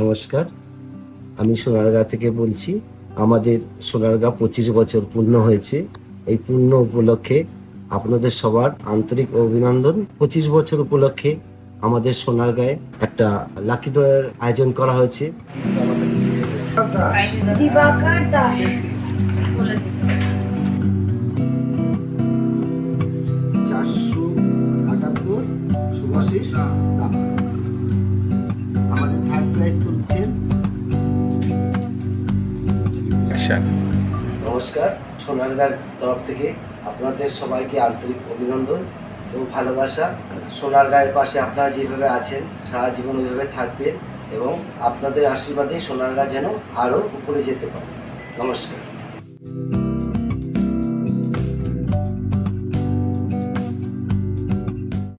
নমস্কার। আমি সোনারগাঁ থেকে বলছি আমাদের সোনারগাঁ পঁচিশ বছর পূর্ণ হয়েছে। এই পূর্ণ উপলক্ষে আপনাদের সবার আন্তরিক অভিনন্দন। পঁচিশ বছর উপলক্ষে আমাদের সোনারগাঁয়ে একটা লাকি ড্রয়ের আয়োজন করা হয়েছে। চারশো আটাত্তর সুভাষিস নমস্কার সোনারগাঁর তরফ থেকে আপনাদের সবাইকে আন্তরিক অভিনন্দন এবং ভালোবাসা। সোনারগাঁয়ের পাশে আপনারা যেভাবে আছেন, সারা জীবন ওইভাবে থাকবেন এবং আপনাদের আশীর্বাদে সোনারগাঁ যেন আরও উপরে যেতে পারে। নমস্কার।